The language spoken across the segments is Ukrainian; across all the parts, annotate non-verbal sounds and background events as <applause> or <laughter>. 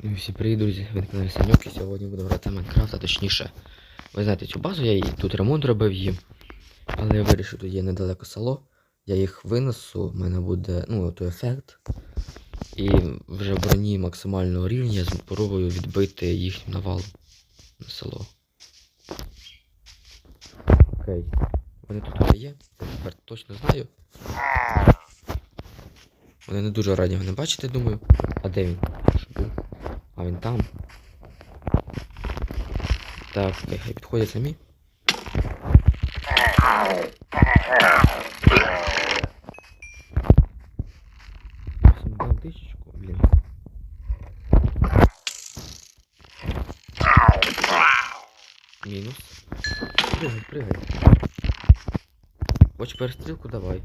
Ну, всі привіт, друзі, ви на каналі Саньок, і сьогодні буду грати Майнкрафт, а точніше. Ви знаєте цю базу, я її тут ремонт робив їм. Але я вирішив, тут є недалеко село. Я їх винесу, в мене буде, ну, той ефект. І вже броні максимального рівня я спробую відбити їхню навалу на село. Окей. Вони тут вже є, я тепер точно знаю. Вони не дуже раді мене бачити, думаю. А де він? А він там. Так, хай підходять самі. Дам тисячку, блін. Мінус. Пригай, пригай. Хочеш перестрілку, давай.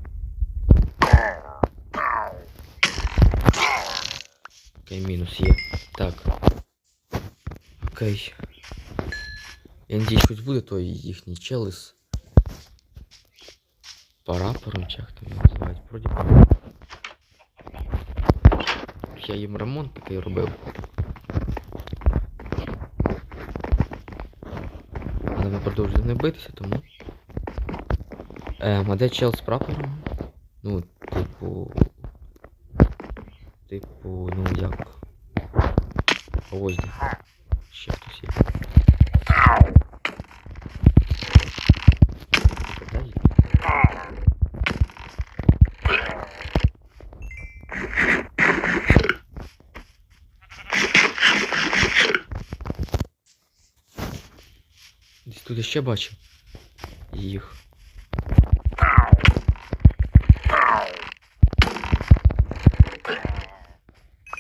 Окей, мінус є. Так. Окей. Я надіюсь, хоч буде той їхній челис. Парапором, чи як там його називають, вроді. Я їм ремонт такий робив. Але ми продовжуємо не битися, тому. Ем, а де чел з прапором? Ну, типу. Типу, ну як. Ось. Ще хтось є. Десь тут ще бачив. Їх.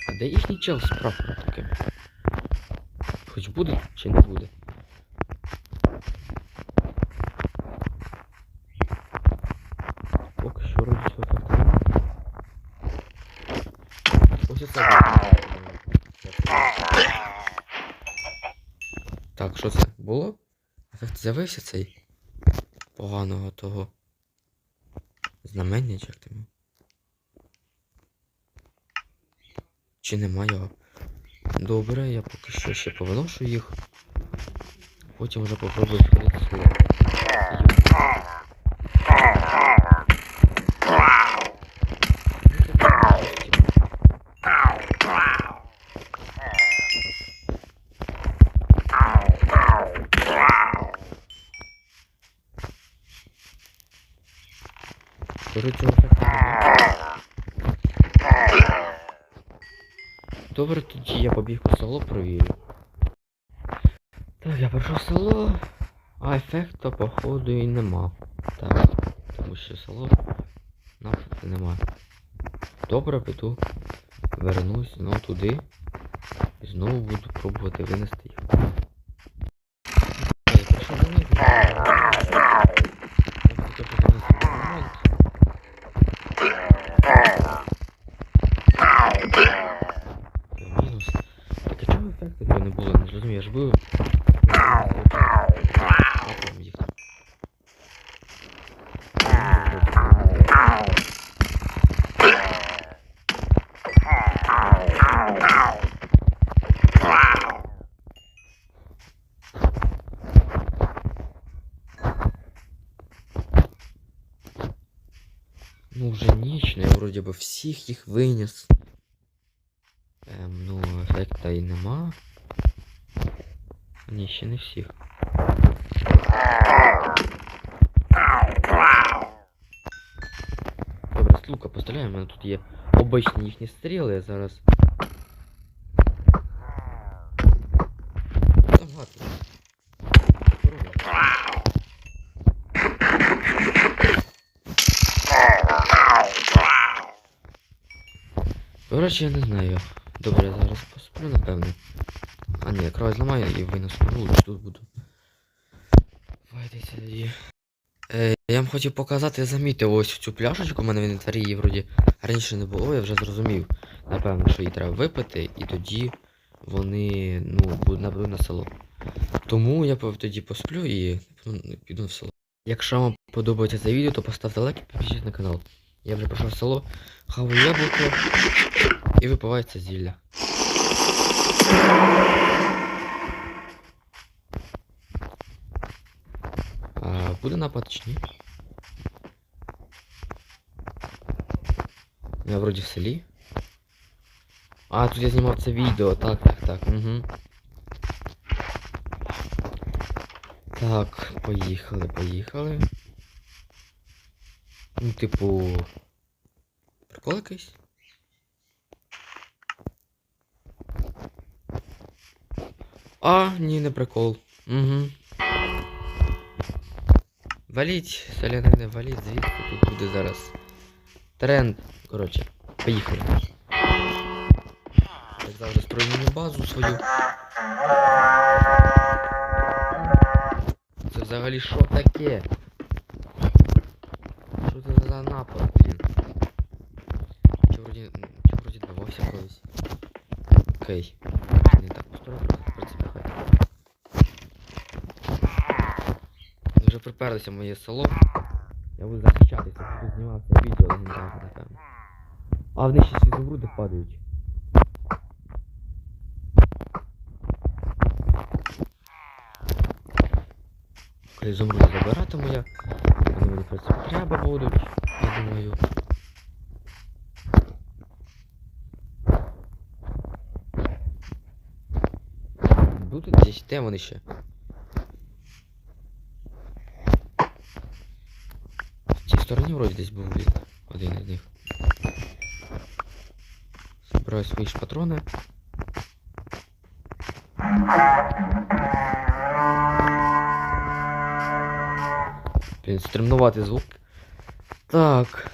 А де їхній чел з прапором таким? Хоч буде чи не буде? Поки що вроді цього так немає. Ось оце. Так, що це було? Ефект з'явився цей поганого того знамення, чи як там? його? Чи нема його? Добре, я поки що ще повиношу їх. Потім вже попробую сходити сюди. Скажу Тоді я побіг у село провірю. Так, я пройшов село, а ефекту, походу, і нема. Так, тому що село нафти нема. Добре, піду. Вернусь знову туди. І знову буду пробувати винести їх. всіх їх виніс. Ем, ну, ефекта і нема. Ні, ще не всіх. Добре, з лука постріляємо, у мене тут є обичні їхні стріли, я зараз. Коротше, я не знаю. Добре, я зараз посплю, напевно. А ні, край зламаю і винесу на вулицю, тут буду. Вайдеться тоді. Е, я вам хотів показати, я замітив ось цю пляшечку, у мене в інвентарі її вроді раніше не було, я вже зрозумів. Напевно, що її треба випити, і тоді вони, ну, будуть на село. Тому я тоді посплю і ну, піду в село. Якщо вам подобається це відео, то поставте лайк і підпишіть на канал. Я вже прийшов в село, хаваю яблуко і випиваю це зілля. А, буде напад чи ні? Я вроді в селі. А, тут я знімав це відео, так, так, так, угу. Так, поїхали, поїхали. Ну, типу. Прикол якийсь? А, ні, не прикол. Угу. Валіть, селянини, валіть звідси тут буде зараз. Тренд. Коротше, поїхали. Як завжди строю базу свою. Це взагалі що таке? Що це за напад, блін? Чи вроді. Чи вроді давався колись? Окей. Приперлися в моє село. Я буду захищатися, буду знімати відео легендарне, напевно. А вони ще всі зубруди падають. Коли зумруди забиратиму я, вони мені в принципі треба будуть, я думаю. Будуть десь, де вони ще? стороні вроді десь був він, один із них. Збираю свої ж патрони. Блін, стремнуватий звук. Так.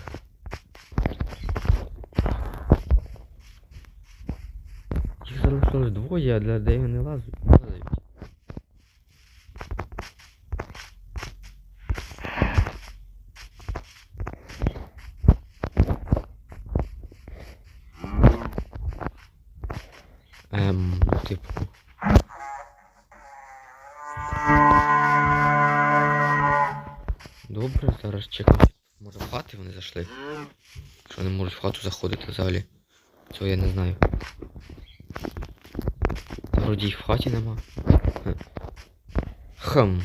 Їх залишилось двоє, а для де вони лазуть? Ем, типу. Добре, зараз чекаю. Може в хати вони зайшли? Що вони можуть в хату заходити взагалі? Цього я не знаю. Вроді їх в хаті нема. Хм.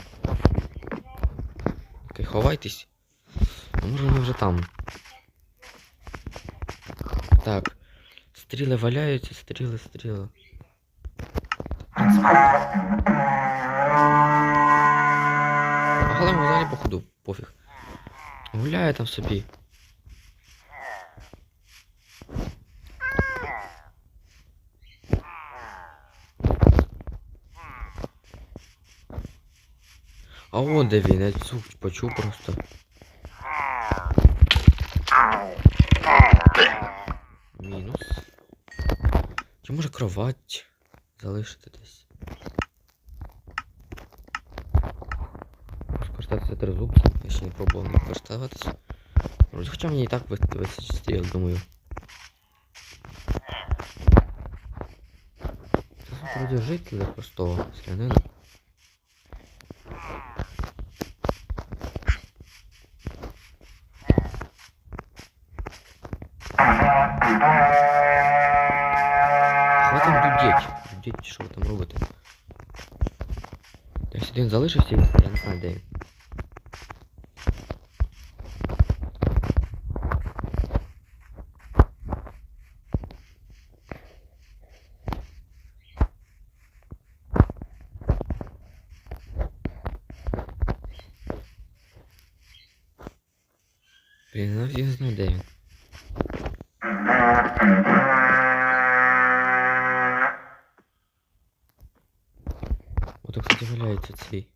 Окей, ховайтесь. А може вони вже там. Так. Стріли валяються, стріли, стріли. Але взагалі походу, пофіг. Гуляє там собі. А он де він, я звук почув просто. Мінус. Чи може кровать залишити десь? Можу користатися тризубцем, я ще не пробував не користуватися. Вроді, Хоча мені і так вис- вистачить стріл, думаю. Це вроді жителі простого селянина. Що там дудіть? Дудіть, що ви там робите? Десь один залишився, я не знаю де він. Не знаю де він. Ото, кстати, валяється цей.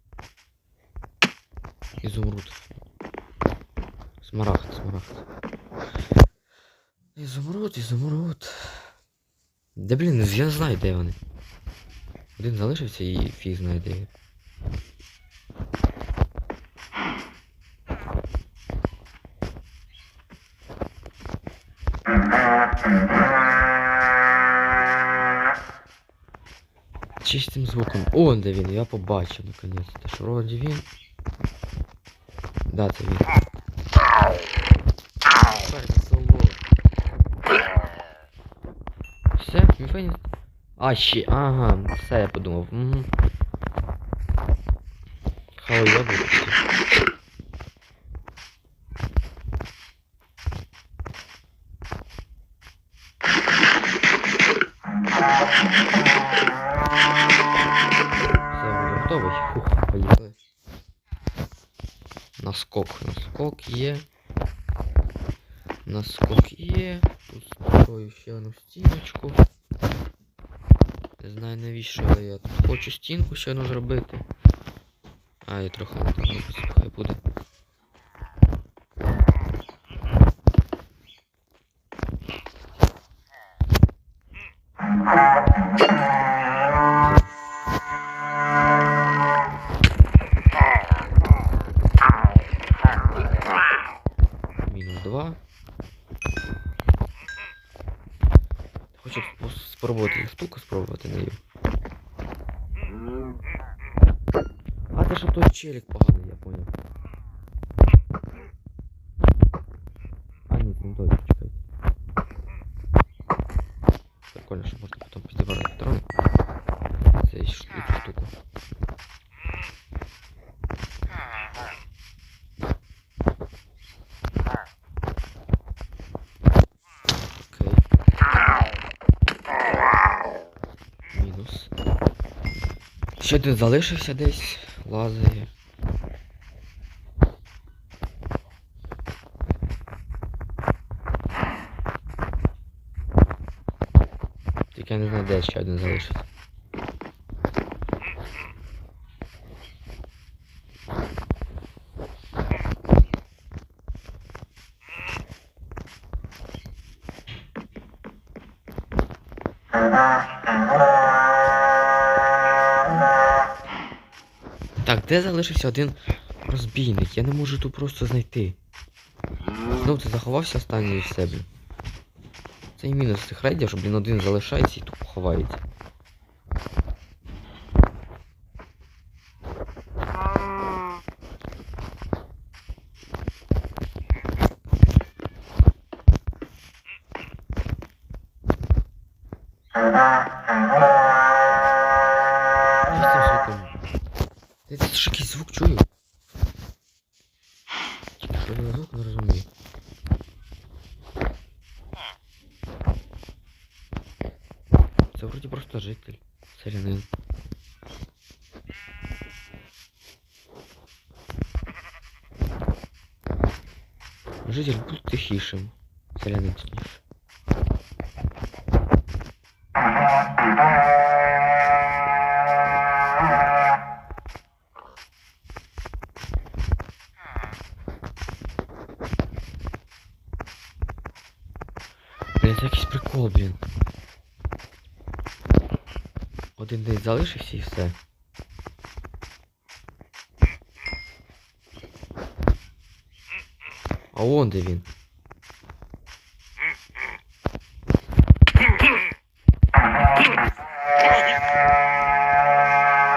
Ізумруд. Смарагд, смарагд. Ізумруд, ізумруд. Да блін, я знаю, де вони. Один залишився і фіг знає де він. Чистим звуком. О, де він, я побачив наконець-то. Що вроді він. Да, це він. Все, виніс. А, ще, ага, все я подумав. Угу. Хай я буду. Наскок є. Тут строю ще одну стіночку. Не знаю навіщо, але я тут хочу стінку ще одну зробити. А, я трохи не так буде. Прикольно, що можна потім підібрати ш- цю штуку. Ще один залишився десь. Лазає. Де ще один залишився. Так, де залишився один розбійник? Я не можу тут просто знайти. Знов ти заховався останній в себе. Це і мінус цих рейдів, що, блін, один залишається і тупо ховається. Житель будь тихішим. Селянин точніше. Блін, це якийсь прикол, блін. Один день залишився і все. А вон де він.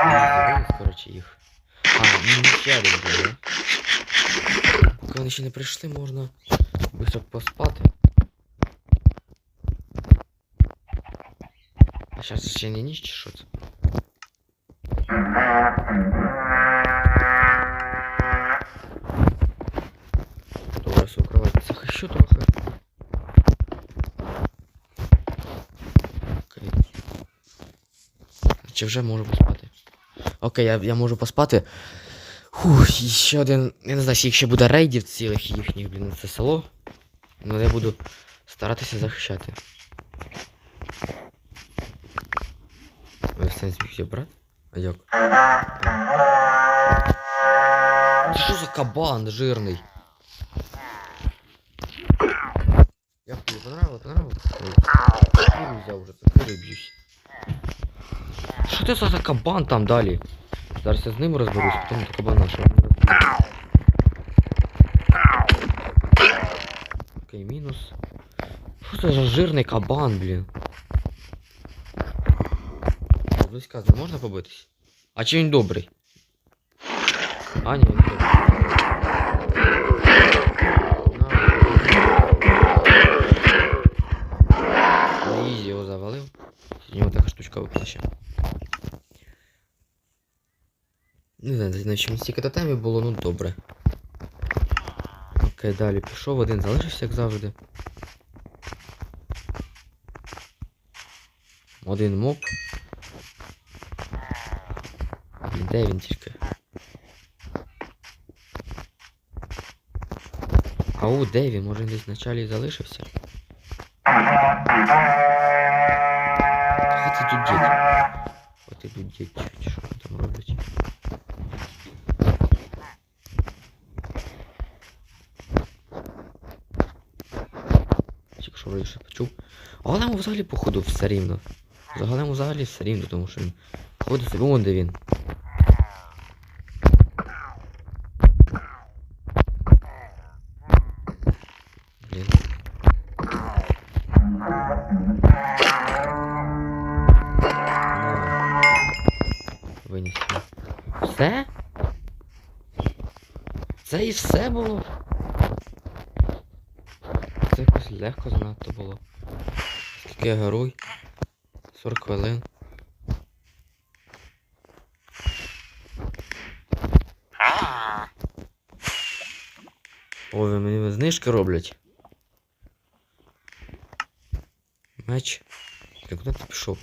Завелись, коротше, їх. А, ну ще один буде, да? Поки вони ще не прийшли, можна быстро поспати. А зараз ще не ніч чи що це? Захищу трохи. Окей. Чи вже можу поспати? Окей, я, я можу поспати. Фух, і ще один. Я не знаю, ще буде рейдів цілих їхніх, блін, це село. Але я буду старатися захищати. Ви все зміг брат? А як? Що за кабан жирний? Як тобі понравилось? Понравилось? Ой, Куру взяв вже, це кури б'юсь. Що це за кабан там далі? Зараз я з ним розберусь, потім до кабана що не розберусь. Окей, мінус. Що це за жирний кабан, блін? Близька не можна побитись? А чи він добрий? А, ні, він добрий. Випала ще. Не знаю, на чому стільки тотемів було, ну добре. Окей, далі пішов, один залишився, як завжди. Один моб. Де він тільки? Ау, де він? Може десь в началі залишився? Чи що там робить. Тільки що ще почув. А Голему взагалі походу все рівно. Взагалі Голему взагалі все рівно, тому що він ходить собі, де він. Ну, Все? Це і все було? Це якось легко занадто було. Скільки я герой? 40 хвилин. Ой, мені знижки роблять. Меч. Ти куди ти пішов?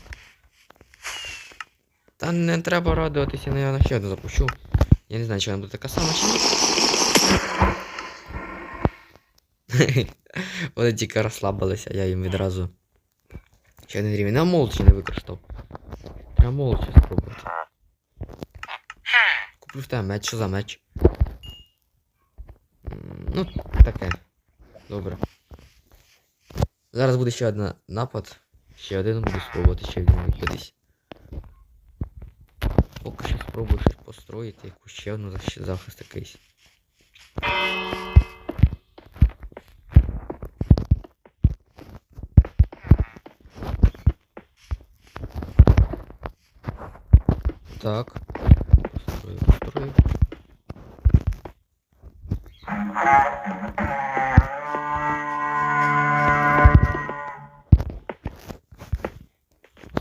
Та не треба радуватися, я на ще одну запущу. Я не знаю, чи вона буде така сама чи. <laughs> Вони тільки розслабилися, я їм відразу. Ще один рівень. На молча не використав. Треба молча спробувати. Куплю в тебе меч, що за меч? Ну, таке. Добре. Зараз буде ще один напад. Ще один буду спробувати, ще один відбитись. Спробую щось построїти, якусь ще одну захист якийсь. Так. Построю, построю.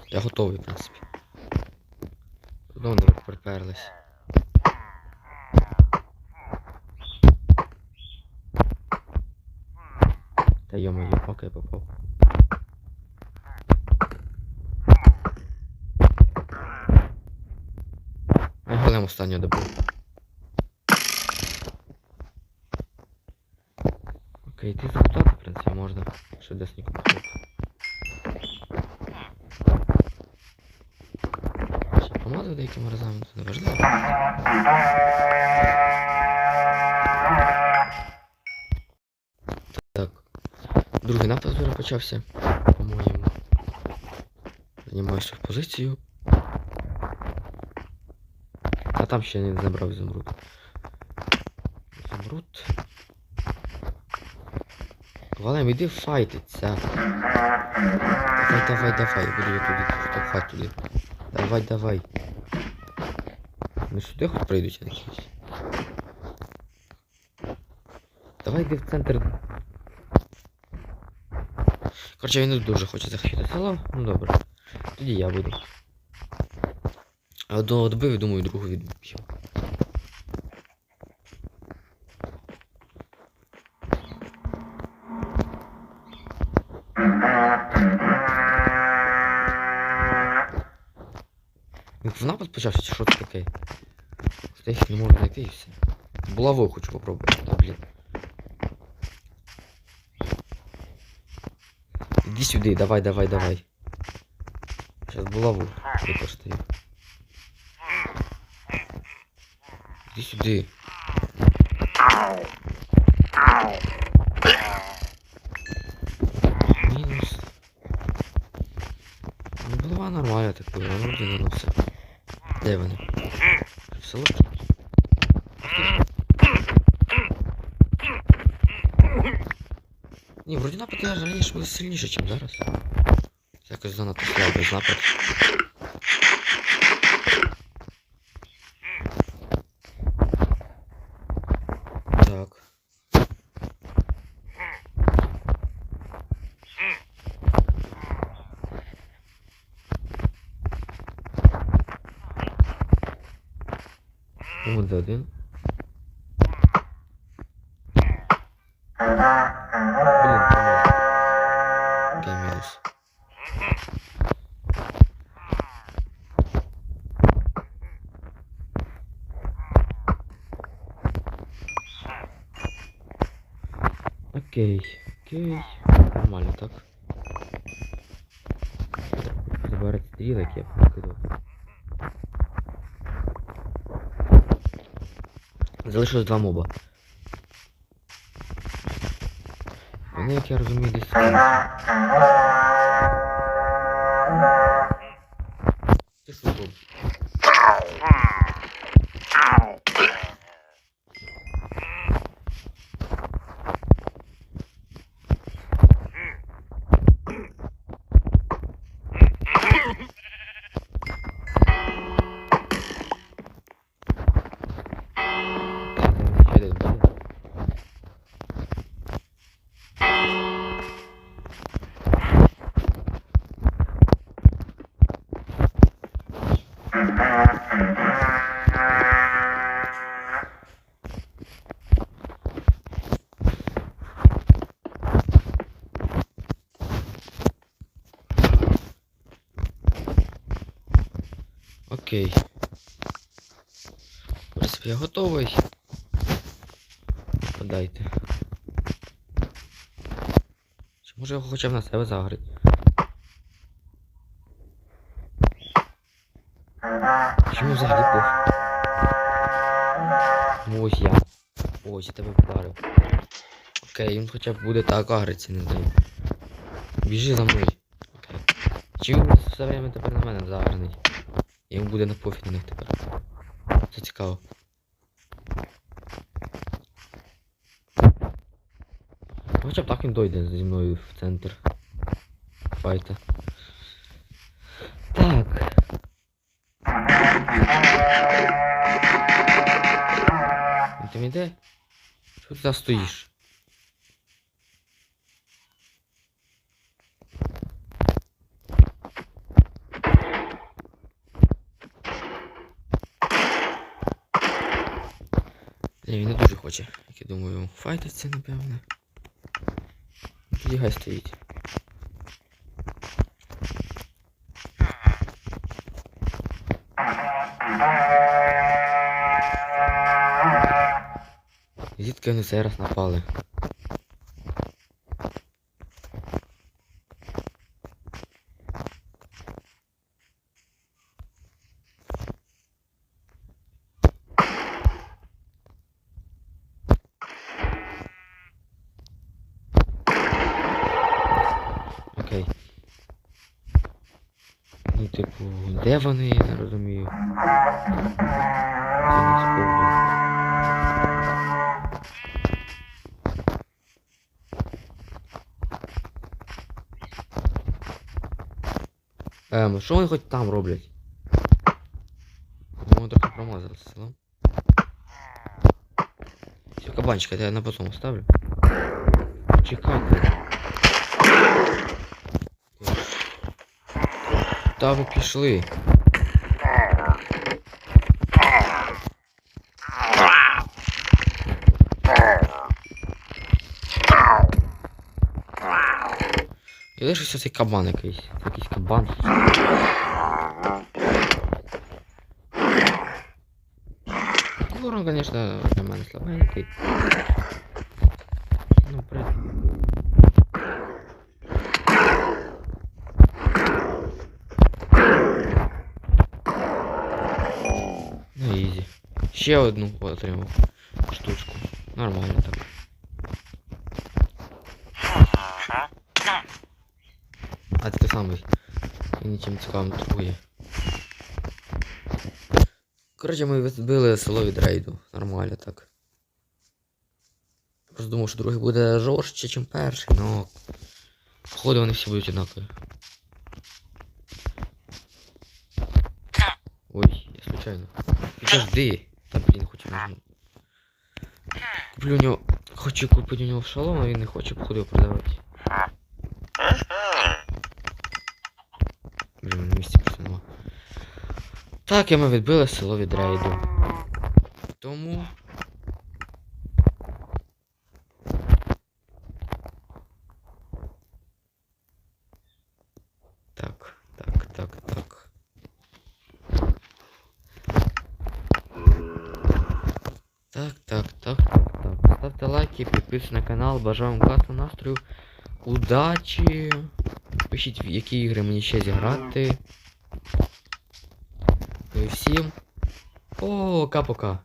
Я готовий, в принципі. Приперлись. Та йо-моє, поки я попав. Я голем останнього добив. Окей, ти залутати, в принципі, можна. Ще десь нікому Ще помазав разами, це не важливо. Так. Другий напад вже почався, по-моєму. Займаю свою позицію. А там ще не забрав ізумруд. Ізумруд. Валем, іди файтиться. Давай, давай, давай, я буду я туди штовхати туди. Давай, давай. Ну сюди хоч прийдуть якісь. Давай йди в центр. Короче, він дуже хоче захистити село. Ну добре. Тоді я буду. Одного добив думаю, другу відбив. Він в напад почався, чи що це таке? Що я їх не можу знайти і все. Булавою хочу попробувати, та блін. Іди сюди, давай, давай, давай. Сейчас булаву використаю. Іди сюди. Мінус. Ну, булава нормальна так була, вроді не все. Де вони? В село? Ні, вроді напади раніше були сильніше, ніж зараз. Це якось занадто слабий напад. Вон за один. Блін, промазав. Окей. Окей. Нормально так. Забирати стрілок я покидав. Залишилось два моба. Вони, як я розумію, десь. Готовий. Подайте. Чи може його хоча б на себе загрити? Чому взагалі пох? Ну ось я. Ось я тебе вдарив. Окей, він хоча б буде так агриться, не знаю. Біжи за мною. Окей. Чи він все время тепер на мене заграний? Йому буде на пофіг на них тепер. Це цікаво. Хоча б так він дойде зі мною в центр. Файта. Так. Він там іде? Що ти там стоїш? Ні, він не дуже хоче. Як я думаю, файтиться, напевне. Хай стоїть. Звідки вони цей раз напали? Окей. Ну, типу, де вони, я не розумію. Це не. Ем, що вони хоч там роблять? По-моєму, трохи промазали з селом. Все, кабанчика, я на потом оставлю. Чекайте. Та ви пішли. І лишився цей кабан якийсь. Якийсь кабан. Ворон, конечно, для мене слабенький. Ще одну отримав штучку. Нормально так. А це той самий. І нічим цікавим не торгує. Коротше, ми збили село від рейду. Нормально так. Просто думав, що другий буде жорстче, ніж перший, но... Походу вони всі будуть однакові. Ой, я случайно. Підожди. Та блін, хоч можна. Куплю у нього. Хочу купити у нього шалом, а він не хоче, походу його продавати. Блін, на місці просто. Так, і ми відбили село від рейду. тому. Так, так, так, так. Так, так, так, так, так. Ставте лайки, підписуйтесь на канал, бажаю вам класного настрою. Удачі! Пишіть, в які ігри мені ще зіграти. Всім. Пока-пока.